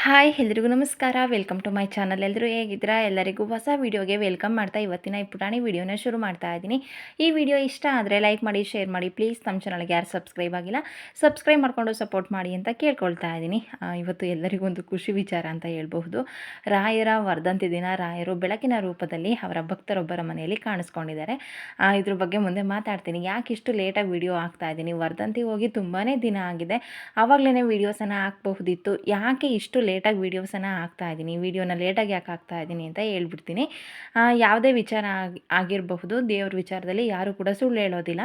Hi, ಎಲ್ರಿಗೂ ನಮಸ್ಕಾರ. Welcome to my channel ಎಲ್ಲರೂ ಹೇಗಿದ್ದೀರಾ? ಎಲ್ಲರಿಗೂ ಹೊಸ ವೀಡಿಯೋಗೆ ವೆಲ್ಕಮ್ ಮಾಡ್ತಾ ಇವತ್ತಿನ ಈ ಪುಟಾಣಿ ವೀಡಿಯೋನ ಶುರು ಮಾಡ್ತಾ ಇದ್ದೀನಿ. ಈ ವಿಡಿಯೋ ಇಷ್ಟ ಆದರೆ ಲೈಕ್ ಮಾಡಿ ಶೇರ್ ಮಾಡಿ. ಪ್ಲೀಸ್ ನಮ್ಮ ಚಾನಲ್ಗೆ ಯಾರು ಸಬ್ಸ್ಕ್ರೈಬ್ ಆಗಿಲ್ಲ ಸಬ್ಸ್ಕ್ರೈಬ್ ಮಾಡಿಕೊಂಡು ಸಪೋರ್ಟ್ ಮಾಡಿ ಅಂತ ಕೇಳ್ಕೊಳ್ತಾ ಇದ್ದೀನಿ. ಇವತ್ತು ಎಲ್ಲರಿಗೂ ಒಂದು ಖುಷಿ ವಿಚಾರ ಅಂತ ಹೇಳ್ಬಹುದು. ರಾಯರ ವರ್ಧಂತಿ ದಿನ ರಾಯರು ಬೆಳಕಿನ ರೂಪದಲ್ಲಿ ಅವರ ಭಕ್ತರೊಬ್ಬರ ಮನೆಯಲ್ಲಿ ಕಾಣಿಸ್ಕೊಂಡಿದ್ದಾರೆ. ಇದ್ರ ಬಗ್ಗೆ ಮುಂದೆ ಮಾತಾಡ್ತೀನಿ. ಯಾಕೆ ಇಷ್ಟು ಲೇಟಾಗಿ ವಿಡಿಯೋ ಹಾಕ್ತಾ ಇದ್ದೀನಿ? ವರ್ಧಂತಿ ಹೋಗಿ ತುಂಬಾ ದಿನ ಆಗಿದೆ. ಆವಾಗಲೇ ವೀಡಿಯೋಸನ್ನು ಹಾಕಬಹುದಿತ್ತು. ಯಾಕೆ ಇಷ್ಟು ಲೇಟಾಗಿ ವೀಡಿಯೋಸನ್ನು ಹಾಕ್ತಾ ಇದ್ದೀನಿ. ವೀಡಿಯೋನ ಲೇಟಾಗಿ ಯಾಕೆ ಹಾಕ್ತಾ ಇದ್ದೀನಿ ಅಂತ ಹೇಳ್ಬಿಡ್ತೀನಿ. ಯಾವುದೇ ವಿಚಾರ ಆಗಿ, ಆಗಿರಬಹುದು, ದೇವ್ರ ವಿಚಾರದಲ್ಲಿ ಯಾರು ಕೂಡ ಸುಳ್ಳು ಹೇಳೋದಿಲ್ಲ.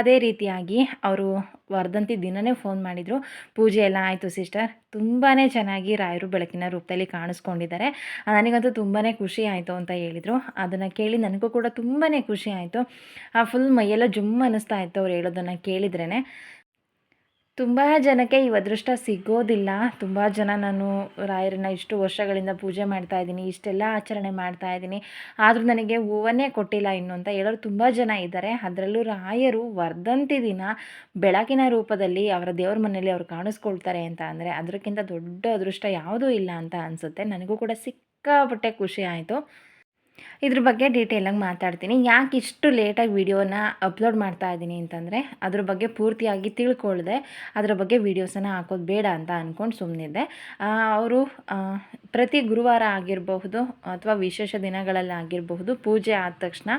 ಅದೇ ರೀತಿಯಾಗಿ ಅವರು ವರ್ಧಂತಿ ದಿನವೇ ಫೋನ್ ಮಾಡಿದರು. ಪೂಜೆ ಎಲ್ಲ ಆಯಿತು ಸಿಸ್ಟರ್. ತುಂಬಾ ಚೆನ್ನಾಗಿ ರಾಯರು ಬೆಳಕಿನ ರೂಪದಲ್ಲಿ ಕಾಣಿಸ್ಕೊಂಡಿದ್ದಾರೆ. ನನಗಂತೂ ತುಂಬಾ ಖುಷಿ ಆಯಿತು ಅಂತ ಹೇಳಿದರು. ಅದನ್ನು ಕೇಳಿ ನನಗೂ ಕೂಡ ತುಂಬಾ ಖುಷಿ ಆಯಿತು. ಆ ಫುಲ್ ಮೈಯೆಲ್ಲ ಜುಮ್ ಅನ್ನಿಸ್ತಾ ಇತ್ತು ಅವ್ರು ಹೇಳೋದನ್ನು ಕೇಳಿದ್ರೇ ತುಂಬ ಜನಕ್ಕೆ ಈ ಅದೃಷ್ಟ ಸಿಗೋದಿಲ್ಲ. ತುಂಬ ಜನ ನಾನು ರಾಯರನ್ನ ಇಷ್ಟು ವರ್ಷಗಳಿಂದ ಪೂಜೆ ಮಾಡ್ತಾ ಇದ್ದೀನಿ, ಇಷ್ಟೆಲ್ಲ ಆಚರಣೆ ಮಾಡ್ತಾ ಇದ್ದೀನಿ. ಆದರೂ ನನಗೆ ಹೂವನ್ನೇ ಕೊಟ್ಟಿಲ್ಲ ಇನ್ನು ಅಂತ ಹೇಳೋರು ತುಂಬ ಜನ ಇದ್ದಾರೆ. ಅದರಲ್ಲೂ ರಾಯರು ವರ್ಧಂತಿ ದಿನ ಬೆಳಕಿನ ರೂಪದಲ್ಲಿ ಅವರ ದೇವ್ರ ಮನೆಯಲ್ಲಿ ಅವರು ಕಾಣಿಸ್ಕೊಳ್ತಾರೆ ಅಂತ ಅಂದರೆ ಅದಕ್ಕಿಂತ ದೊಡ್ಡ ಅದೃಷ್ಟ ಯಾವುದೂ ಇಲ್ಲ ಅಂತ ಅನಿಸುತ್ತೆ. ನನಗೂ ಕೂಡ ಸಿಕ್ಕಾಪಟ್ಟೆ ಖುಷಿ ಆಯಿತು. ಇದ್ರ ಬಗ್ಗೆ ಡೀಟೇಲಾಗಿ ಮಾತಾಡ್ತೀನಿ. ಯಾಕೆ ಇಷ್ಟು ಲೇಟಾಗಿ ವಿಡಿಯೋನ ಅಪ್ಲೋಡ್ ಮಾಡ್ತಾ ಇದ್ದೀನಿ ಅಂತಂದರೆ, ಅದ್ರ ಬಗ್ಗೆ ಪೂರ್ತಿಯಾಗಿ ತಿಳ್ಕೊಳ್ಳದೆ ಅದ್ರ ಬಗ್ಗೆ ವೀಡಿಯೋಸನ್ನು ಹಾಕೋದು ಬೇಡ ಅಂತ ಅಂದ್ಕೊಂಡು ಸುಮ್ಮನಿದ್ದೆ ಅವರು ಪ್ರತಿ ಗುರುವಾರ ಆಗಿರಬಹುದು ಅಥವಾ ವಿಶೇಷ ದಿನಗಳಲ್ಲಿ ಆಗಿರಬಹುದು ಪೂಜೆ ಆದ ತಕ್ಷಣ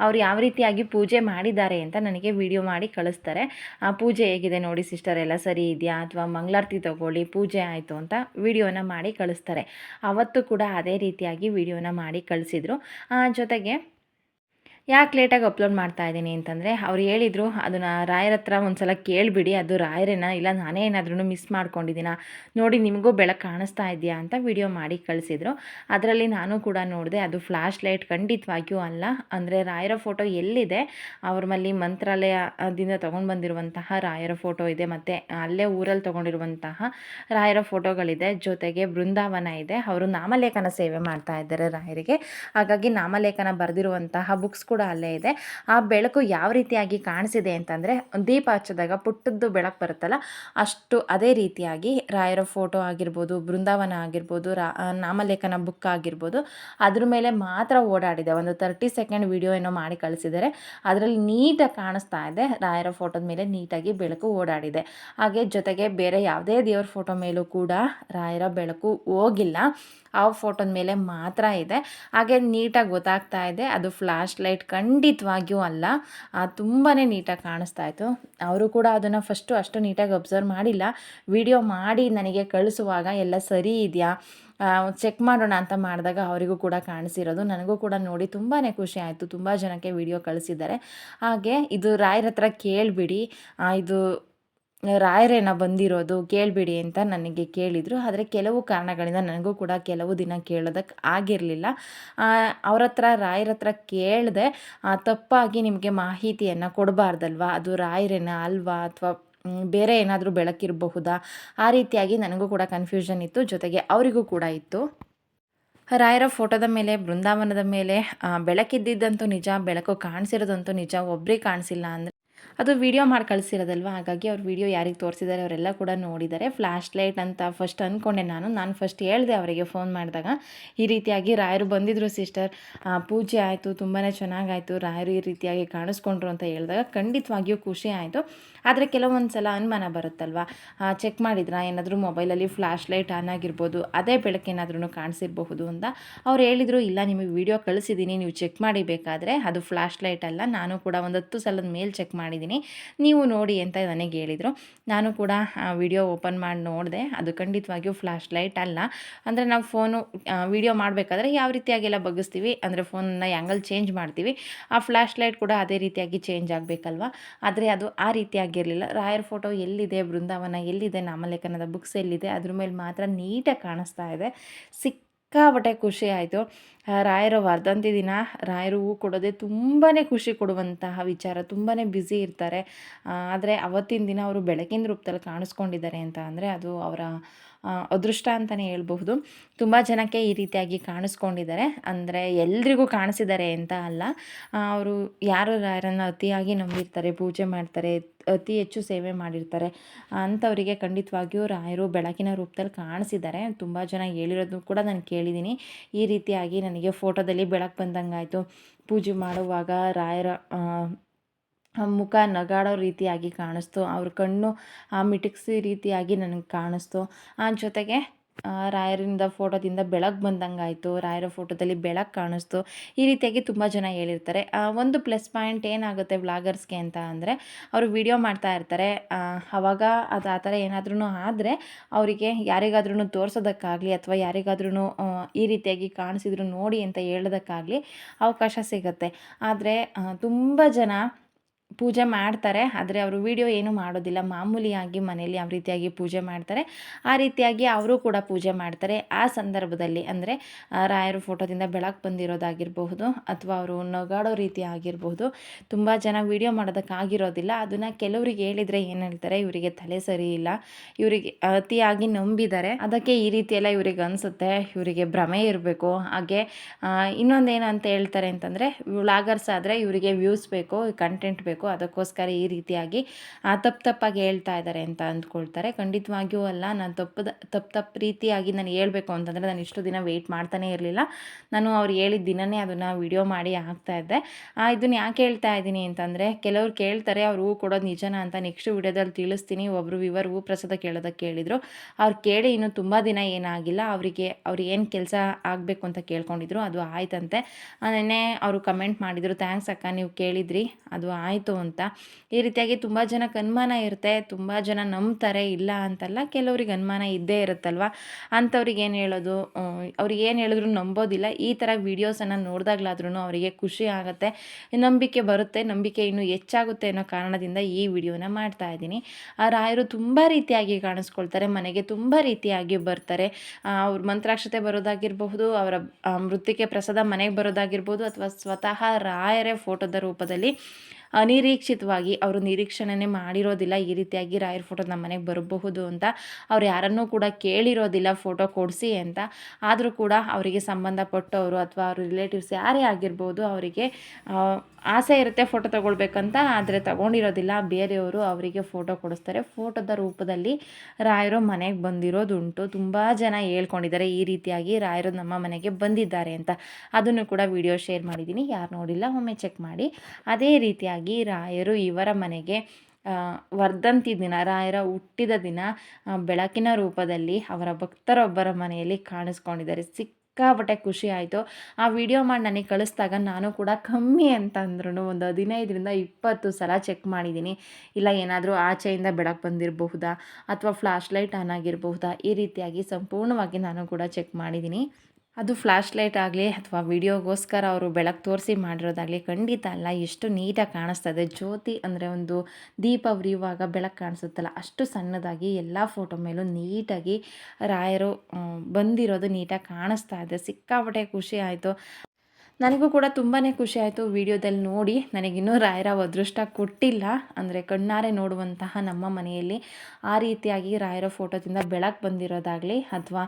ಅವ್ರು ಯಾವ ರೀತಿಯಾಗಿ ಪೂಜೆ ಮಾಡಿದ್ದಾರೆ ಅಂತ ನನಗೆ ವಿಡಿಯೋ ಮಾಡಿ ಕಳಿಸ್ತಾರೆ. ಆ, ಪೂಜೆ ಹೇಗಿದೆ ನೋಡಿ ಸಿಸ್ಟರ್ ಎಲ್ಲ ಸರಿ ಇದೆಯಾ? ಅಥವಾ ಮಂಗಳಾರತಿ ತಗೊಳ್ಳಿ, ಪೂಜೆ ಆಯಿತು ಅಂತ ವಿಡಿಯೋನ ಮಾಡಿ ಕಳಿಸ್ತಾರೆ. ಅವತ್ತು ಕೂಡ ಅದೇ ರೀತಿಯಾಗಿ ವಿಡಿಯೋನ ಮಾಡಿ ಕಳಿಸಿದರು. ಜೊತೆಗೆ ಯಾಕೆ ಲೇಟಾಗಿ ಅಪ್ಲೋಡ್ ಮಾಡ್ತಾ ಇದ್ದೀನಿ ಅಂತಂದರೆ ಅವ್ರು ಹೇಳಿದರು, ಅದನ್ನು ರಾಯರ ಹತ್ರ ಒಂದು ಸಲ ಕೇಳಿಬಿಡಿ, ಅದು ರಾಯರೇನ? ಇಲ್ಲ ನಾನೇ ಏನಾದ್ರೂ ಮಿಸ್ ಮಾಡ್ಕೊಂಡಿದ್ದೀನ? ನೋಡಿ ನಿಮಗೂ ಬೆಳಕು ಕಾಣಿಸ್ತಾ ಇದೆಯಾ? ಅಂತ ವಿಡಿಯೋ ಮಾಡಿ ಕಳಿಸಿದರು. ಅದರಲ್ಲಿ ನಾನು ಕೂಡ ನೋಡಿದೆ, ಅದು ಫ್ಲ್ಯಾಶ್ ಲೈಟ್ ಖಂಡಿತವಾಗಿಯೂ ಅಲ್ಲ. ಅಂದರೆ ರಾಯರ ಫೋಟೋ ಎಲ್ಲಿದೆ? ಅವ್ರ ಮಲ್ಲಿ ಮಂತ್ರಾಲಯದಿಂದ ತೊಗೊಂಡು ಬಂದಿರುವಂತಹ ರಾಯರ ಫೋಟೋ ಇದೆ, ಮತ್ತು ಅಲ್ಲೇ ಊರಲ್ಲಿ ತೊಗೊಂಡಿರುವಂತಹ ರಾಯರ ಫೋಟೋಗಳಿದೆ ಜೊತೆಗೆ ಬೃಂದಾವನ ಇದೆ. ಅವರು ನಾಮಲೇಖನ ಸೇವೆ ಮಾಡ್ತಾ ಇದ್ದಾರೆ ರಾಯರಿಗೆ. ಹಾಗಾಗಿ ನಾಮಲೇಖನ ಬರೆದಿರುವಂತಹ ಬುಕ್ಸ್ ಕೂಡ ಅಲ್ಲೇ ಇದೆ. ಆ ಬೆಳಕು ಯಾವ ರೀತಿಯಾಗಿ ಕಾಣಿಸಿದೆ ಅಂತಂದರೆ, ದೀಪ ಹಚ್ಚಿದಾಗ ಪುಟ್ಟದ್ದು ಬೆಳಕು ಬರುತ್ತಲ್ಲ, ಅಷ್ಟು ಅದೇ ರೀತಿಯಾಗಿ ರಾಯರ ಫೋಟೋ ಆಗಿರ್ಬೋದು, ಬೃಂದಾವನ ಆಗಿರ್ಬೋದು ನಾಮಲೇಖನ ಬುಕ್ ಆಗಿರ್ಬೋದು, ಅದ್ರ ಮೇಲೆ ಮಾತ್ರ ಓಡಾಡಿದೆ. ಒಂದು ತರ್ಟಿ ಸೆಕೆಂಡ್ ವಿಡಿಯೋ ಏನೋ ಮಾಡಿ ಕಳಿಸಿದರೆ ಅದರಲ್ಲಿ ನೀಟಾಗಿ ಕಾಣಿಸ್ತಾ ಇದೆ, ರಾಯರ ಫೋಟೋದ ಮೇಲೆ ನೀಟಾಗಿ ಬೆಳಕು ಓಡಾಡಿದೆ. ಹಾಗೆ ಜೊತೆಗೆ ಬೇರೆ ಯಾವುದೇ ದೇವರ ಫೋಟೋ ಮೇಲೂ ಕೂಡ ರಾಯರ ಬೆಳಕು ಹೋಗಿಲ್ಲ. ಆ ಫೋಟೋದ ಮೇಲೆ ಮಾತ್ರ ಇದೆ. ಹಾಗೆ ನೀಟಾಗಿ ಗೊತ್ತಾಗ್ತಾ ಇದೆ, ಅದು ಫ್ಲ್ಯಾಶ್ ಲೈಟ್ ಖಂಡಿತವಾಗಿಯೂ ಅಲ್ಲ. ತುಂಬಾ ನೀಟಾಗಿ ಕಾಣಿಸ್ತಾ ಇತ್ತು. ಅವರು ಕೂಡ ಅದನ್ನು ಫಸ್ಟು ಅಷ್ಟು ನೀಟಾಗಿ ಅಬ್ಸರ್ವ್ ಮಾಡಿಲ್ಲ. ವಿಡಿಯೋ ಮಾಡಿ ನನಗೆ ಕಳಿಸುವಾಗ, ಎಲ್ಲ ಸರಿ ಇದೆಯಾ? ಚೆಕ್ ಮಾಡೋಣ ಅಂತ ಮಾಡಿದಾಗ ಅವರಿಗೂ ಕೂಡ ಕಾಣಿಸಿರೋದು. ನನಗೂ ಕೂಡ ನೋಡಿ ತುಂಬಾ ಖುಷಿ ಆಯಿತು. ತುಂಬ ಜನಕ್ಕೆ ವಿಡಿಯೋ ಕಳಿಸಿದ್ದಾರೆ. ಹಾಗೆ ಇದು ರಾಯರ ಹತ್ರ ಕೇಳಿಬಿಡಿ. ಇದು ರಾಯರೇನ ಬಂದಿರೋದು ಕೇಳಬೇಡಿ ಅಂತ ನನಗೆ ಕೇಳಿದರು. ಆದರೆ ಕೆಲವು ಕಾರಣಗಳಿಂದ ನನಗೂ ಕೂಡ ಕೆಲವು ದಿನ ಕೇಳೋದಕ್ಕೆ ಆಗಿರಲಿಲ್ಲ. ಅವ್ರ ಹತ್ರ, ರಾಯರ ಹತ್ರ ಕೇಳಿದೆ ತಪ್ಪಾಗಿ ನಿಮಗೆ ಮಾಹಿತಿಯನ್ನು ಕೊಡಬಾರ್ದಲ್ವಾ? ಅದು ರಾಯರೇನ ಅಲ್ವಾ? ಅಥವಾ ಬೇರೆ ಏನಾದರೂ ಬೆಳಕಿರಬಹುದಾ? ಆ ರೀತಿಯಾಗಿ ನನಗೂ ಕೂಡ ಕನ್ಫ್ಯೂಷನ್ ಇತ್ತು. ಜೊತೆಗೆ ಅವರಿಗೂ ಕೂಡ ಇತ್ತು. ರಾಯರ ಫೋಟೋದ ಮೇಲೆ, ಬೃಂದಾವನದ ಮೇಲೆ ಬೆಳಕಿದ್ದಿದ್ದಂತೂ ನಿಜ, ಬೆಳಕು ಕಾಣಿಸಿರೋದಂತೂ ನಿಜ ಒಬ್ಬರೇ ಕಾಣಿಸಿಲ್ಲ ಅಂದರೆ ಅದು ವಿಡಿಯೋ ಮಾಡಿ ಕಳಿಸಿರೋದಲ್ವ? ಹಾಗಾಗಿ ಅವ್ರು ವಿಡಿಯೋ ಯಾರಿಗೆ ತೋರಿಸಿದ್ದಾರೆ ಅವರೆಲ್ಲ ಕೂಡ ನೋಡಿದ್ದಾರೆ ಫ್ಲ್ಯಾಶ್ ಲೈಟ್ ಅಂತ ಫಸ್ಟ್ ಅಂದ್ಕೊಂಡೆ ನಾನು. ನಾನು ಫಸ್ಟ್ ಹೇಳಿದೆ ಅವರಿಗೆ ಫೋನ್ ಮಾಡಿದಾಗ. ಈ ರೀತಿಯಾಗಿ ರಾಯರು ಬಂದಿದ್ದರು ಸಿಸ್ಟರ್ ಪೂಜೆ ಆಯಿತು ತುಂಬಾ ಚೆನ್ನಾಗಾಯಿತು. ರಾಯರು ಈ ರೀತಿಯಾಗಿ ಕಾಣಿಸ್ಕೊಂಡ್ರು ಅಂತ ಹೇಳಿದಾಗ ಖಂಡಿತವಾಗಿಯೂ ಖುಷಿ ಆಯಿತು. ಆದರೆ ಕೆಲವೊಂದು ಸಲ ಅನುಮಾನ ಬರುತ್ತಲ್ವ? ಚೆಕ್ ಮಾಡಿದ್ರಾ? ಏನಾದರೂ ಮೊಬೈಲಲ್ಲಿ ಫ್ಲ್ಯಾಶ್ ಲೈಟ್ ಆನ್ ಆಗಿರ್ಬೋದು, ಅದೇ ಬೆಳಕೇನಾದ್ರೂ ಕಾಣಿಸಿರಬಹುದು ಅಂತ ಅವ್ರು ಹೇಳಿದರು. ಇಲ್ಲ, ನಿಮಗೆ ವಿಡಿಯೋ ಕಳಿಸಿದ್ದೀನಿ ನೀವು ಚೆಕ್ ಮಾಡಿ ಬೇಕಾದರೆ ಅದು ಫ್ಲ್ಯಾಶ್ ಲೈಟ್ ಅಲ್ಲ. ನಾನು ಕೂಡ ಒಂದು ಹತ್ತು ಸಲದ ಮೇಲೆ ಚೆಕ್ ಮಾಡಿದ್ದೀನಿ. ನೀವು ನೋಡಿ ಅಂತ ನನಗೆ ಹೇಳಿದರು. ನಾನು ಕೂಡ ವಿಡಿಯೋ ಓಪನ್ ಮಾಡಿ ನೋಡಿದೆ. ಅದು ಖಂಡಿತವಾಗಿಯೂ ಫ್ಲ್ಯಾಶ್ ಲೈಟ್ ಅಲ್ಲ. ಅಂದರೆ ನಾವು ಫೋನು ವಿಡಿಯೋ ಮಾಡಬೇಕಾದ್ರೆ ಯಾವ ರೀತಿಯಾಗೆಲ್ಲ ಬಗ್ಗಿಸ್ತೀವಿ? ಅಂದರೆ ಫೋನನ್ನ ಆ್ಯಂಗಲ್ ಚೇಂಜ್ ಮಾಡ್ತೀವಿ? ಆ ಫ್ಲ್ಯಾಶ್ ಲೈಟ್ ಕೂಡ ಅದೇ ರೀತಿಯಾಗಿ ಚೇಂಜ್ ಆಗಬೇಕಲ್ವ? ಆದರೆ ಅದು ಆ ರೀತಿಯಾಗಿರಲಿಲ್ಲ. ರಾಯರ್ ಫೋಟೋ ಎಲ್ಲಿದೆ? ಬೃಂದಾವನ ಎಲ್ಲಿದೆ? ನಾಮಲೇಖನದ ಬುಕ್ಸ್ ಎಲ್ಲಿದೆ? ಅದ್ರ ಮೇಲೆ ಮಾತ್ರ ನೀಟಾಗಿ ಕಾಣಿಸ್ತಾ ಇದೆ. ಸಿಕ್ಕಾಪಟ್ಟೆ ಖುಷಿ ಆಯಿತು. ರಾಯರ ವರ್ಧಂತಿ ದಿನ, ರಾಯರು ಹೂ ಕೊಡೋದೇ ತುಂಬಾ ಖುಷಿ ಕೊಡುವಂತಹ ವಿಚಾರ ತುಂಬಾ ಬ್ಯುಸಿ ಇರ್ತಾರೆ. ಆದರೆ ಅವತ್ತಿನ ದಿನ ಅವರು ಬೆಳಕಿನ ರೂಪದಲ್ಲಿ ಕಾಣಿಸ್ಕೊಂಡಿದ್ದಾರೆ ಅಂತ ಅಂದರೆ ಅದು ಅವರ ಅದೃಷ್ಟ ಅಂತಲೇ ಹೇಳ್ಬಹುದು. ತುಂಬ ಜನಕ್ಕೆ ಈ ರೀತಿಯಾಗಿ ಕಾಣಿಸ್ಕೊಂಡಿದ್ದಾರೆ. ಅಂದರೆ ಎಲ್ರಿಗೂ ಕಾಣಿಸಿದ್ದಾರೆ ಅಂತ ಅಲ್ಲ. ಅವರು ಯಾರು ಯಾರನ್ನು ಅತಿಯಾಗಿ ನಂಬಿರ್ತಾರೆ, ಪೂಜೆ ಮಾಡ್ತಾರೆ, ಅತಿ ಹೆಚ್ಚು ಸೇವೆ ಮಾಡಿರ್ತಾರೆ, ಅಂಥವರಿಗೆ ಖಂಡಿತವಾಗಿಯೂ ರಾಯರು ಬೆಳಕಿನ ರೂಪದಲ್ಲಿ ಕಾಣಿಸಿದ್ದಾರೆ. ತುಂಬ ಜನ ಹೇಳಿರೋದು ಕೂಡ ನಾನು ಕೇಳಿದ್ದೀನಿ. ಈ ರೀತಿಯಾಗಿ ನನಗೆ ಫೋಟೋದಲ್ಲಿ ಬೆಳಕು ಬಂದಂಗಾಯಿತು. ಪೂಜೆ ಮಾಡುವಾಗ ರಾಯರ ಮುಖ ನಗಾಡೋ ರೀತಿಯಾಗಿ ಕಾಣಿಸ್ತು. ಅವ್ರ ಕಣ್ಣು ಆ ಮಿಟುಕ್ಸಿ ರೀತಿಯಾಗಿ ನನಗೆ ಕಾಣಿಸ್ತು. ಆ ಜೊತೆಗೆ ರಾಯರಿಂದ ಫೋಟೋದಿಂದ ಬೆಳಕು ಬಂದಂಗಾಯಿತು. ರಾಯರ ಫೋಟೋದಲ್ಲಿ ಬೆಳಕು ಕಾಣಿಸ್ತು. ಈ ರೀತಿಯಾಗಿ ತುಂಬ ಜನ ಹೇಳಿರ್ತಾರೆ. ಒಂದು ಪ್ಲಸ್ ಪಾಯಿಂಟ್ ಏನಾಗುತ್ತೆ ವ್ಲಾಗರ್ಸ್ಗೆ ಅಂತ ಅಂದರೆ, ಅವರು ವಿಡಿಯೋ ಮಾಡ್ತಾ ಇರ್ತಾರೆ. ಅವಾಗ ಅದು ಆ ಥರ ಏನಾದ್ರೂ ಆದರೆ, ಅವರಿಗೆ ಯಾರಿಗಾದ್ರೂ ತೋರಿಸೋದಕ್ಕಾಗಲಿ ಅಥವಾ ಯಾರಿಗಾದ್ರೂ ಈ ರೀತಿಯಾಗಿ ಕಾಣಿಸಿದ್ರು ನೋಡಿ ಅಂತ ಹೇಳೋದಕ್ಕಾಗಲಿ ಅವಕಾಶ ಸಿಗುತ್ತೆ. ಆದರೆ ತುಂಬ ಜನ ಪೂಜೆ ಮಾಡ್ತಾರೆ, ಆದರೆ ಅವರು ವಿಡಿಯೋ ಏನೂ ಮಾಡೋದಿಲ್ಲ. ಮಾಮೂಲಿಯಾಗಿ ಮನೆಯಲ್ಲಿ ಯಾವ ರೀತಿಯಾಗಿ ಪೂಜೆ ಮಾಡ್ತಾರೆ, ಆ ರೀತಿಯಾಗಿ ಅವರು ಕೂಡ ಪೂಜೆ ಮಾಡ್ತಾರೆ. ಆ ಸಂದರ್ಭದಲ್ಲಿ ಅಂದರೆ ರಾಯರ ಫೋಟೋದಿಂದ ಬೆಳಕು ಬಂದಿರೋದಾಗಿರಬಹುದು, ಅಥವಾ ಅವರು ನಗಾಡೋ ರೀತಿ ಆಗಿರಬಹುದು, ತುಂಬ ಜನ ವಿಡಿಯೋ ಮಾಡೋದಕ್ಕಾಗಿರೋದಿಲ್ಲ. ಅದನ್ನು ಕೆಲವರಿಗೆ ಹೇಳಿದರೆ ಏನು ಹೇಳ್ತಾರೆ, ಇವರಿಗೆ ತಲೆ ಸರಿ ಇಲ್ಲ, ಇವರಿಗೆ ಅತಿಯಾಗಿ ನಂಬಿದ್ದಾರೆ. ಅದಕ್ಕೆ ಈ ರೀತಿಯೆಲ್ಲ ಇವರಿಗೆ ಅನಿಸುತ್ತೆ, ಇವರಿಗೆ ಭ್ರಮೆ ಇರಬೇಕು. ಹಾಗೆ ಇನ್ನೊಂದೇನು ಅಂತ ಹೇಳ್ತಾರೆ ಅಂತಂದರೆ, ವ್ಲಾಗರ್ಸ್ ಆದರೆ ಇವರಿಗೆ ವ್ಯೂಸ್ ಬೇಕು ಕಂಟೆಂಟ್ ಬೇಕು. ಅದಕ್ಕೋಸ್ಕರ ಈ ರೀತಿಯಾಗಿ ತಪ್ಪು ತಪ್ಪಾಗಿ ಹೇಳ್ತಾ ಇದ್ದಾರೆ ಅಂತ ಅಂದ್ಕೊಳ್ತಾರೆ. ಖಂಡಿತವಾಗಿಯೂ ಅಲ್ಲ, ನಾನು ತಪ್ಪದ, ತಪ್ಪು ತಪ್ಪು ರೀತಿಯಾಗಿ ನಾನು ಹೇಳಬೇಕು ಅಂತಂದರೆ ನಾನು ಇಷ್ಟು ದಿನ ವೆಯ್ಟ್ ಮಾಡ್ತಾನೇ ಇರಲಿಲ್ಲ. ನಾನು ಅವ್ರು ಹೇಳಿದ ದಿನನೇ ಅದನ್ನು ವಿಡಿಯೋ ಮಾಡಿ ಹಾಕ್ತಾ ಇದ್ದೆ. ಇದನ್ನು ಯಾಕೆ ಹೇಳ್ತಾ ಇದ್ದೀನಿ ಅಂತಂದರೆ, ಕೆಲವ್ರು ಕೇಳ್ತಾರೆ, ಅವ್ರು ಹೂ ಕೊಡೋದು ನಿಜನ ಅಂತ ನೆಕ್ಸ್ಟ್ ವಿಡಿಯೋದಲ್ಲಿ ತಿಳಿಸ್ತೀನಿ. ಒಬ್ಬರು ವಿವರ್ ಹೂ ಪ್ರಸಾದ ಕೇಳೋದಕ್ಕೆ ಕೇಳಿದರು. ಅವ್ರು ಕೇಳಿ ಇನ್ನೂ ತುಂಬ ದಿನ ಏನಾಗಿಲ್ಲ. ಅವರಿಗೆ, ಅವ್ರು ಏನು ಕೆಲಸ ಆಗಬೇಕು ಅಂತ ಕೇಳ್ಕೊಂಡಿದ್ರು, ಅದು ಆಯ್ತಂತೆ. ನೆನ್ನೆ ಅವರು ಕಮೆಂಟ್ ಮಾಡಿದರು ಥ್ಯಾಂಕ್ಸ್ ಅಕ್ಕ, ನೀವು ಕೇಳಿದ್ರಿ. ಅದು ಆಯಿತು ಅಂತ. ಈ ರೀತಿಯಾಗಿ ತುಂಬ ಜನಕ್ಕೆ ಅನುಮಾನ ಇರುತ್ತೆ, ತುಂಬ ಜನ ನಂಬ್ತಾರೆ, ಇಲ್ಲ ಅಂತಲ್ಲ ಕೆಲವ್ರಿಗೆ ಅನುಮಾನ ಇದ್ದೇ ಇರುತ್ತಲ್ವ? ಅಂಥವ್ರಿಗೆ ಏನು ಹೇಳೋದು? ಅವ್ರಿಗೆ ಏನು ಹೇಳಿದ್ರು ನಂಬೋದಿಲ್ಲ. ಈ ಥರ ವೀಡಿಯೋಸನ್ನು ನೋಡಿದಾಗ್ಲಾದ್ರೂ ಅವರಿಗೆ ಖುಷಿ ಆಗುತ್ತೆ, ನಂಬಿಕೆ ಬರುತ್ತೆ, ನಂಬಿಕೆ ಇನ್ನೂ ಹೆಚ್ಚಾಗುತ್ತೆ ಅನ್ನೋ ಕಾರಣದಿಂದ ಈ ವಿಡಿಯೋನ ಮಾಡ್ತಾ ಇದ್ದೀನಿ. ಆ ರಾಯರು ತುಂಬ ರೀತಿಯಾಗಿ ಕಾಣಿಸ್ಕೊಳ್ತಾರೆ, ಮನೆಗೆ ತುಂಬ ರೀತಿಯಾಗಿ ಬರ್ತಾರೆ. ಅವ್ರ ಮಂತ್ರಾಕ್ಷತೆ ಬರೋದಾಗಿರಬಹುದು, ಅವರ ಮೃತ್ತಿಕೆ ಪ್ರಸಾದ ಮನೆಗೆ ಬರೋದಾಗಿರ್ಬೋದು ಅಥವಾ ಸ್ವತಃ ರಾಯರೇ ಫೋಟೋದ ರೂಪದಲ್ಲಿ ಅನಿರೀಕ್ಷಿತವಾಗಿ ಅವರು ನಿರೀಕ್ಷಣೆ ಮಾಡಿರೋದಿಲ್ಲ ಈ ರೀತಿಯಾಗಿ ರಾಯರ ಫೋಟೋ ನಮ್ಮ ಮನೆಗೆ ಬರಬಹುದು ಅಂತ. ಅವ್ರು ಯಾರನ್ನೂ ಕೂಡ ಕೇಳಿರೋದಿಲ್ಲ ಫೋಟೋ ಕೊಡಿಸಿ ಅಂತ. ಆದರೂ ಕೂಡ ಅವರಿಗೆ ಸಂಬಂಧಪಟ್ಟವರು ಅಥವಾ ಅವ್ರ ರಿಲೇಟಿವ್ಸ್ ಯಾರೇ ಆಗಿರ್ಬೋದು ಅವರಿಗೆ ಆಸೆ ಇರುತ್ತೆ ಫೋಟೋ ತಗೊಳ್ಬೇಕಂತ. ಆದರೆ ತಗೊಂಡಿರೋದಿಲ್ಲ. ಬೇರೆಯವರು ಅವರಿಗೆ ಫೋಟೋ ಕೊಡಿಸ್ತಾರೆ. ಫೋಟೋದ ರೂಪದಲ್ಲಿ ರಾಯರು ಮನೆಗೆ ಬಂದಿರೋದುಂಟು. ತುಂಬ ಜನ ಹೇಳ್ಕೊಂಡಿದ್ದಾರೆ ಈ ರೀತಿಯಾಗಿ ರಾಯರು ನಮ್ಮ ಮನೆಗೆ ಬಂದಿದ್ದಾರೆ ಅಂತ. ಅದನ್ನು ಕೂಡ ವಿಡಿಯೋ ಶೇರ್ ಮಾಡಿದ್ದೀನಿ. ಯಾರು ನೋಡಿಲ್ಲ, ಒಮ್ಮೆ ಚೆಕ್ ಮಾಡಿ. ಅದೇ ರೀತಿಯಾಗಿ ರಾಯರು ಇವರ ಮನೆಗೆ ವರ್ಧಂತಿ ದಿನ, ರಾಯರ ಹುಟ್ಟಿದ ದಿನ ಬೆಳಕಿನ ರೂಪದಲ್ಲಿ ಅವರ ಭಕ್ತರೊಬ್ಬರ ಮನೆಯಲ್ಲಿ ಕಾಣಿಸ್ಕೊಂಡಿದ್ದಾರೆ. ಸಿಕ್ಕಾಪಟ್ಟೆ ಖುಷಿ ಆಯಿತು. ಆ ವಿಡಿಯೋ ಮಾಡಿ ನನಗೆ ಕಳಿಸ್ದಾಗ ನಾನು ಕೂಡ ಕಮ್ಮಿ ಅಂತ ಅಂದ್ರೂ ಒಂದು ಹದಿನೈದರಿಂದ ಇಪ್ಪತ್ತು ಸಲ ಚೆಕ್ ಮಾಡಿದ್ದೀನಿ. ಇಲ್ಲ, ಏನಾದರೂ ಆಚೆಯಿಂದ ಬೆಳಕು ಬಂದಿರಬಹುದಾ? ಅಥವಾ ಫ್ಲಾಶ್ ಲೈಟ್ ಆನ್ ಆಗಿರಬಹುದಾ? ಈ ರೀತಿಯಾಗಿ ಸಂಪೂರ್ಣವಾಗಿ ನಾನು ಕೂಡ ಚೆಕ್ ಮಾಡಿದ್ದೀನಿ. ಅದು ಫ್ಲ್ಯಾಶ್ ಲೈಟ್ ಆಗಲಿ ಅಥವಾ ವಿಡಿಯೋಗೋಸ್ಕರ ಅವರು ಬೆಳಕು ತೋರಿಸಿ ಮಾಡಿರೋದಾಗಲಿ ಖಂಡಿತ ಅಲ್ಲ, ಎಷ್ಟು ನೀಟಾಗಿ ಕಾಣಿಸ್ತದೆ. ಜ್ಯೋತಿ ಅಂದರೆ ಒಂದು ದೀಪ ಉರಿಯುವಾಗ ಬೆಳಕು ಕಾಣಿಸುತ್ತಲ್ಲ, ಅಷ್ಟು ಸಣ್ಣದಾಗಿ ಎಲ್ಲ ಫೋಟೋ ಮೇಲೂ ನೀಟಾಗಿ ರಾಯರು ಬಂದಿರೋದು ನೀಟಾಗಿ ಕಾಣಿಸ್ತಾ ಇದೆ. ಸಿಕ್ಕಾಪಟ್ಟೆ ಖುಷಿ ಆಯಿತು. ನನಗೂ ಕೂಡ ತುಂಬಾ ಖುಷಿ ಆಯಿತು ವಿಡಿಯೋದಲ್ಲಿ ನೋಡಿ. ನನಗಿನ್ನೂ ರಾಯರ ಅದೃಷ್ಟ ಕೊಟ್ಟಿಲ್ಲ. ಅಂದರೆ ಕಣ್ಣಾರೆ ನೋಡುವಂತಹ ನಮ್ಮ ಮನೆಯಲ್ಲಿ ಆ ರೀತಿಯಾಗಿ ರಾಯರ ಫೋಟೋದಿಂದ ಬೆಳಕು ಬಂದಿರೋದಾಗಲಿ ಅಥವಾ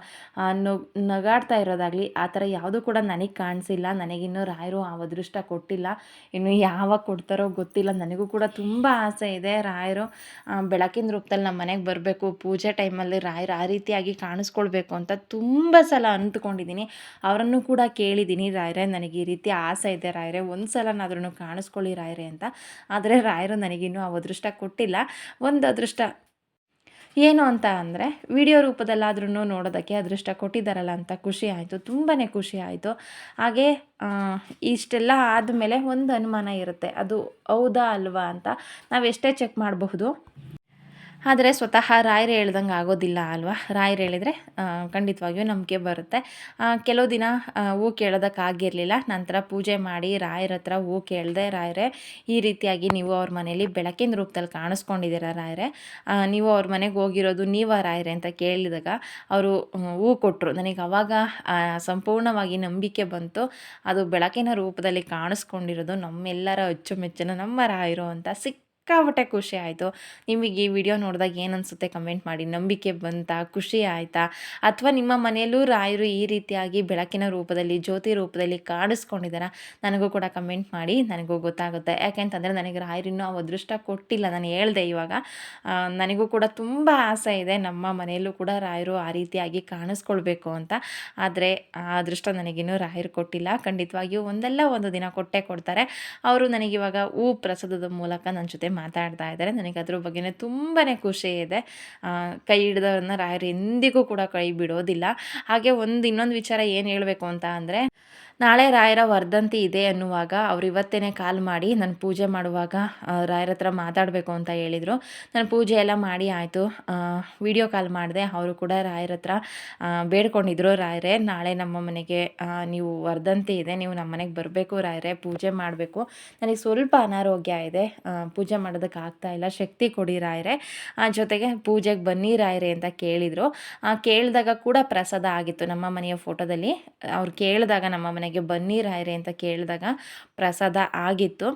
ನಗಾಡ್ತಾ ಇರೋದಾಗಲಿ ಆ ಥರ ಯಾವುದೂ ಕೂಡ ನನಗೆ ಕಾಣಿಸಿಲ್ಲ. ನನಗಿನ್ನೂ ರಾಯರು ಆ ಅದೃಷ್ಟ ಕೊಟ್ಟಿಲ್ಲ. ಇನ್ನು ಯಾವಾಗ ಕೊಡ್ತಾರೋ ಗೊತ್ತಿಲ್ಲ. ನನಗೂ ಕೂಡ ತುಂಬ ಆಸೆ ಇದೆ ರಾಯರು ಬೆಳಕಿನ ರೂಪದಲ್ಲಿ ನಮ್ಮ ಮನೆಗೆ ಬರಬೇಕು. ಪೂಜೆ ಟೈಮಲ್ಲಿ ರಾಯರು ಆ ರೀತಿಯಾಗಿ ಕಾಣಿಸ್ಕೊಳ್ಬೇಕು ಅಂತ ತುಂಬ ಸಲ ಅಂದ್ಕೊಂಡಿದ್ದೀನಿ ಅವರನ್ನು ಕೂಡ ಕೇಳಿದ್ದೀನಿ. ರಾಯರೇ, ನನಗೆ ಈ ರೀತಿ ಆಸೆ ಇದೆ ರಾಯರೇ ಒಂದು ಸಲನಾದ್ರೂ ಕಾಣಿಸ್ಕೊಳ್ಳಿ ರಾಯರೆ ಅಂತ. ಆದರೆ ರಾಯರು ನನಗಿನ್ನೂ ಆ ಅದೃಷ್ಟ ಕೊಟ್ಟಿಲ್ಲ. ಒಂದು ಅದೃಷ್ಟ ಏನು ಅಂತ ಅಂದರೆ, ವಿಡಿಯೋ ರೂಪದಲ್ಲಾದ್ರೂ ನೋಡೋದಕ್ಕೆ ಅದೃಷ್ಟ ಕೊಟ್ಟಿದ್ದಾರಲ್ಲ ಅಂತ ಖುಷಿ ಆಯಿತು ತುಂಬಾ ಖುಷಿ ಆಯಿತು. ಹಾಗೆ ಇಷ್ಟೆಲ್ಲ ಆದಮೇಲೆ ಒಂದು ಅನುಮಾನ ಇರುತ್ತೆ, ಅದು ಹೌದಾ ಅಲ್ವಾ ಅಂತ ನಾವು ಎಷ್ಟೇ ಚೆಕ್ ಮಾಡಬಹುದು. ಆದರೆ ಸ್ವತಃ ರಾಯರು ಹೇಳ್ದಂಗೆ ಆಗೋದಿಲ್ಲ ಅಲ್ವಾ? ರಾಯರು ಹೇಳಿದರೆ ಖಂಡಿತವಾಗಿಯೂ ನಂಬಿಕೆ ಬರುತ್ತೆ. ಕೆಲವು ದಿನ ಹೂ ಕೇಳೋದಕ್ಕಾಗಿರಲಿಲ್ಲ ನಂತರ ಪೂಜೆ ಮಾಡಿ ರಾಯರ ಹತ್ರ ಹೂ ಕೇಳಿದೆ ರಾಯರೇ, ಈ ರೀತಿಯಾಗಿ ನೀವು ಅವ್ರ ಮನೇಲಿ ಬೆಳಕಿನ ರೂಪದಲ್ಲಿ ಕಾಣಿಸ್ಕೊಂಡಿದ್ದೀರ ರಾಯರೇ? ನೀವು ಅವ್ರ ಮನೆಗೆ ಹೋಗಿರೋದು ನೀವ ರಾಯರೇ ಅಂತ ಕೇಳಿದಾಗ ಅವರು ಹೂ ಕೊಟ್ಟರು ನನಗೆ ಅವಾಗ ಸಂಪೂರ್ಣವಾಗಿ ನಂಬಿಕೆ ಬಂತು. ಅದು ಬೆಳಕಿನ ರೂಪದಲ್ಲಿ ಕಾಣಿಸ್ಕೊಂಡಿರೋದು ನಮ್ಮೆಲ್ಲರ ಅಚ್ಚುಮೆಚ್ಚಿನ ನಮ್ಮ ರಾಯರು ಅಂತ ಸಿಕ್ ಸಿಕ್ಕಾಪಟ್ಟೆ ಖುಷಿ ಆಯಿತು. ನಿಮಗೆ ಈ ವಿಡಿಯೋ ನೋಡಿದಾಗ ಏನು ಅನಿಸುತ್ತೆ ಕಮೆಂಟ್ ಮಾಡಿ. ನಂಬಿಕೆ ಬಂತಾ, ಖುಷಿ ಆಯಿತಾ? ಅಥವಾ ನಿಮ್ಮ ಮನೆಯಲ್ಲೂ ರಾಯರು ಈ ರೀತಿಯಾಗಿ ಬೆಳಕಿನ ರೂಪದಲ್ಲಿ, ಜ್ಯೋತಿ ರೂಪದಲ್ಲಿ ಕಾಣಿಸ್ಕೊಂಡಿದ್ದಾರಾ? ನನಗೂ ಕೂಡ ಕಮೆಂಟ್ ಮಾಡಿ. ನನಗೂ ಗೊತ್ತಾಗುತ್ತೆ. ಯಾಕೆಂತಂದರೆ ನನಗೆ ರಾಯರಿನ್ನೂ ಆ ಅದೃಷ್ಟ ಕೊಟ್ಟಿಲ್ಲ. ನಾನು ಹೇಳ್ದೆ ಇವಾಗ. ನನಗೂ ಕೂಡ ತುಂಬ ಆಸೆ ಇದೆ ನಮ್ಮ ಮನೆಯಲ್ಲೂ ಕೂಡ ರಾಯರು ಆ ರೀತಿಯಾಗಿ ಕಾಣಿಸ್ಕೊಳ್ಬೇಕು ಅಂತ. ಆದರೆ ಆ ಅದೃಷ್ಟ ನನಗಿನ್ನೂ ರಾಯರು ಕೊಟ್ಟಿಲ್ಲ. ಖಂಡಿತವಾಗಿಯೂ ಒಂದಲ್ಲ ಒಂದು ದಿನ ಕೊಟ್ಟೆ ಕೊಡ್ತಾರೆ. ಅವರು ನನಗಿವಾಗ ಹೂ ಪ್ರಸಾದದ ಮೂಲಕ ನನ್ನ ಜೊತೆ ಮಾತಾಡ್ತಾ ಇದ್ದಾರೆ. ನನಗೆ ಅದ್ರ ಬಗ್ಗೆನೇ ತುಂಬಾ ಖುಷಿ ಇದೆ. ಕೈ ಹಿಡಿದವ್ರನ್ನ ರಾಯರು ಎಂದಿಗೂ ಕೂಡ ಕೈ ಬಿಡೋದಿಲ್ಲ. ಹಾಗೆ ಒಂದು ಇನ್ನೊಂದು ವಿಚಾರ ಏನು ಹೇಳಬೇಕು ಅಂತ ಅಂದರೆ ನಾಳೆ ರಾಯರ ವರ್ಧಂತಿ ಇದೆ ಅನ್ನುವಾಗ ಅವ್ರು ಇವತ್ತೇ ಕಾಲ್ ಮಾಡಿ ನಾನು ಪೂಜೆ ಮಾಡುವಾಗ ರಾಯರ ಹತ್ರ ಮಾತಾಡಬೇಕು ಅಂತ ಹೇಳಿದರು. ನಾನು ಪೂಜೆ ಎಲ್ಲ ಮಾಡಿ ಆಯಿತು. ವಿಡಿಯೋ ಕಾಲ್ ಮಾಡಿದೆ. ಅವರು ಕೂಡ ರಾಯರ ಹತ್ರ ಬೇಡ್ಕೊಂಡಿದ್ರು ರಾಯರೇ. ನಾಳೆ ನಮ್ಮ ಮನೆಗೆ ನೀವು ವರ್ಧಂತಿ ಇದೆ. ನೀವು ನಮ್ಮ ಮನೆಗೆ ಬರಬೇಕು ರಾಯರೇ. ಪೂಜೆ ಮಾಡಬೇಕು. ನನಗೆ ಸ್ವಲ್ಪ ಅನಾರೋಗ್ಯ ಇದೆ. ಪೂಜೆ ಮಾಡೋದಕ್ಕೆ ಆಗ್ತಾ ಇಲ್ಲ. ಶಕ್ತಿ ಕೊಡಿ ರಾಯರೇ. ಜೊತೆಗೆ ಪೂಜೆಗೆ ಬನ್ನಿ ರಾಯರೇ ಅಂತ ಕೇಳಿದರು. ಕೇಳಿದಾಗ ಕೂಡ ಪ್ರಸಾದ ಆಗಿತ್ತು ನಮ್ಮ ಮನೆಯ ಫೋಟೋದಲ್ಲಿ ಅವ್ರು ಕೇಳಿದಾಗ ನಮ್ಮ ಮನೆಗೆ ಬನ್ನಿ ರಾಯರೇ ಅಂತ ಕೇಳಿದಾಗ ಪ್ರಸಾದ ಆಗಿತ್ತು.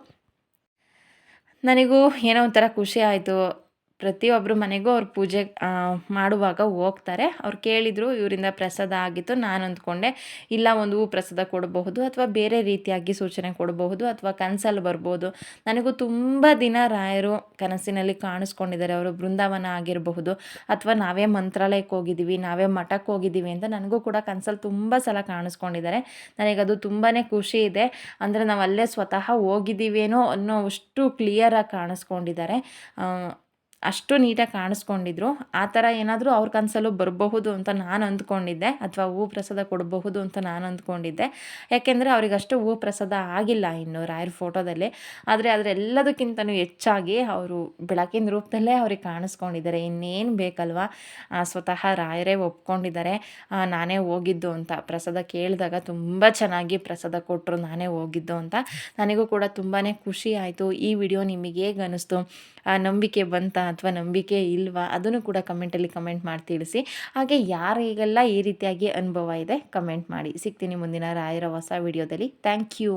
ನನಗೂ ಏನೋ ಒಂಥರ ಖುಷಿ ಆಯಿತು. ಪ್ರತಿಯೊಬ್ಬರ ಮನೆಗೂ ಅವ್ರು ಪೂಜೆ ಮಾಡುವಾಗ ಹೋಗ್ತಾರೆ. ಅವ್ರು ಕೇಳಿದರು, ಇವರಿಂದ ಪ್ರಸಾದ ಆಗಿತ್ತು, ನಾನು ಅಂದ್ಕೊಂಡೆ. ಇಲ್ಲ, ಒಂದು ಹೂ ಪ್ರಸಾದ ಕೊಡಬಹುದು ಅಥವಾ ಬೇರೆ ರೀತಿಯಾಗಿ ಸೂಚನೆ ಕೊಡಬಹುದು ಅಥವಾ ಕನಸಲ್ಲಿ ಬರ್ಬೋದು. ನನಗೂ ತುಂಬ ದಿನ ರಾಯರು ಕನಸಿನಲ್ಲಿ ಕಾಣಿಸ್ಕೊಂಡಿದ್ದಾರೆ. ಅವರು ಬೃಂದಾವನ ಆಗಿರಬಹುದು ಅಥವಾ ನಾವೇ ಮಂತ್ರಾಲಯಕ್ಕೆ ಹೋಗಿದ್ದೀವಿ, ನಾವೇ ಮಠಕ್ಕೆ ಹೋಗಿದ್ದೀವಿ ಅಂತ ನನಗೂ ಕೂಡ ಕನಸಲ್ಲಿ ತುಂಬ ಸಲ ಕಾಣಿಸ್ಕೊಂಡಿದ್ದಾರೆ. ನನಗದು ತುಂಬಾ ಖುಷಿ ಇದೆ. ಅಂದರೆ ನಾವು ಅಲ್ಲೇ ಸ್ವತಃ ಹೋಗಿದ್ದೀವೇನೋ ಅನ್ನೋ ಅಷ್ಟು ಕ್ಲಿಯರಾಗಿ ಕಾಣಿಸ್ಕೊಂಡಿದ್ದಾರೆ. ಅಷ್ಟು ನೀಟಾಗಿ ಕಾಣಿಸ್ಕೊಂಡಿದ್ರು. ಆ ಥರ ಏನಾದರೂ ಅವ್ರ ಕನಸಲ್ಲೂ ಬರಬಹುದು ಅಂತ ನಾನು ಅಂದ್ಕೊಂಡಿದ್ದೆ ಅಥವಾ ಹೂ ಪ್ರಸಾದ ಕೊಡಬಹುದು ಅಂತ ನಾನು ಅಂದ್ಕೊಂಡಿದ್ದೆ. ಯಾಕೆಂದರೆ ಅವರಿಗಷ್ಟು ಹೂ ಪ್ರಸಾದ ಆಗಿಲ್ಲ ಇನ್ನು ರಾಯರ ಫೋಟೋದಲ್ಲಿ. ಆದರೆ ಅದರೆಲ್ಲದಕ್ಕಿಂತನೂ ಹೆಚ್ಚಾಗಿ ಅವರು ಬೆಳಕಿನ ರೂಪದಲ್ಲೇ ಅವ್ರಿಗೆ ಕಾಣಿಸ್ಕೊಂಡಿದ್ದಾರೆ. ಇನ್ನೇನು ಬೇಕಲ್ವಾ? ಸ್ವತಃ ರಾಯರೇ ಒಪ್ಕೊಂಡಿದ್ದಾರೆ. ನಾನೇ ಹೋಗಿದ್ದು ಅಂತ ಪ್ರಸಾದ ಕೇಳಿದಾಗ ತುಂಬ ಚೆನ್ನಾಗಿ ಪ್ರಸಾದ ಕೊಟ್ಟರು ನಾನೇ ಹೋಗಿದ್ದು ಅಂತ. ನನಗೂ ಕೂಡ ತುಂಬಾ ಖುಷಿ ಆಯಿತು. ಈ ವಿಡಿಯೋ ನಿಮಗೆ ಹೇಗೆ ಅನ್ನಿಸ್ತು ನಂಬಿಕೆ ಬಂತಾ ಅಥವಾ ನಂಬಿಕೆ ಇಲ್ವಾ, ಅದನ್ನು ಕೂಡ ಕಮೆಂಟಲ್ಲಿ ಕಮೆಂಟ್ ಮಾಡಿ ತಿಳಿಸಿ ಹಾಗೆ ಯಾರಿಗೆಲ್ಲ ಈ ರೀತಿಯಾಗಿ ಅನುಭವ ಇದೆ ಕಮೆಂಟ್ ಮಾಡಿ. ಸಿಗ್ತೀನಿ ಮುಂದಿನ ರಾಯರ ಹೊಸ ವಿಡಿಯೋದಲ್ಲಿ ಥ್ಯಾಂಕ್ ಯು